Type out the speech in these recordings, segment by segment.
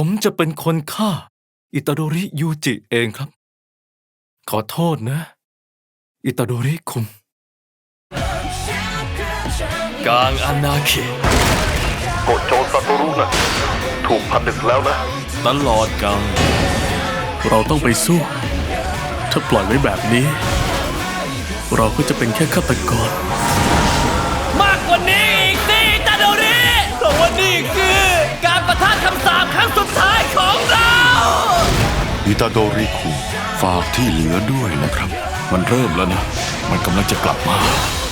ผมจะเป็นคนฆ่า อิตาโดริยูจิเองครับ ขอโทษนะ อิตาโดริคุงกลางอานาเขตโกโจซาโตรุนะถูกผนึกแล้วนะ ตลอดกาลเราต้องไปสู้ ถ้าปล่อยไว้แบบนี้ เราก็จะเป็นแค่ฆาตกรมากกว่านี้ อิตาโดริคุฝากที่เหลือด้วยนะครับ มันเริ่มแล้วนะ มันกำลังจะกลับมา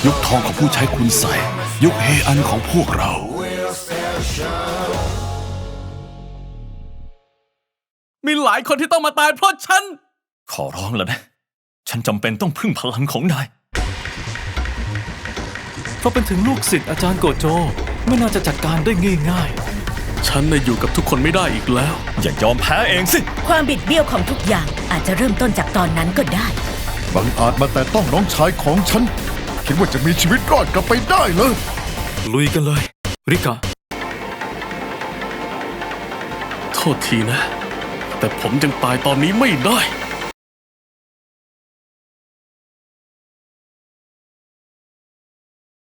ยุคทองของผู้ใช้คุณใส่ ยุคเฮอันของพวกเรามีหลายคนที่ต้องมาตายเพราะฉัน ขอร้องแล้วนะ ฉันจำเป็นต้องพึ่งพลังของนาย เพราะเป็นถึงลูกศิษย์อาจารย์โกโจ ไม่น่าจะจัดการได้ง่ายๆ ฉันน่ะอยู่กับทุกคนไม่ได้อีกแล้ว อย่ายอมแพ้เองสิ ความบิดเบี้ยวของทุกอย่างอาจจะเริ่มต้นจากตอนนั้นก็ได้ บังอาจมาแต่ต้องน้องชายของฉัน คิดว่าจะมีชีวิตรอดกลับไปได้เลย ลุยกันเลย ริกะโทษทีนะ แต่ผมยังตายตอนนี้ไม่ได้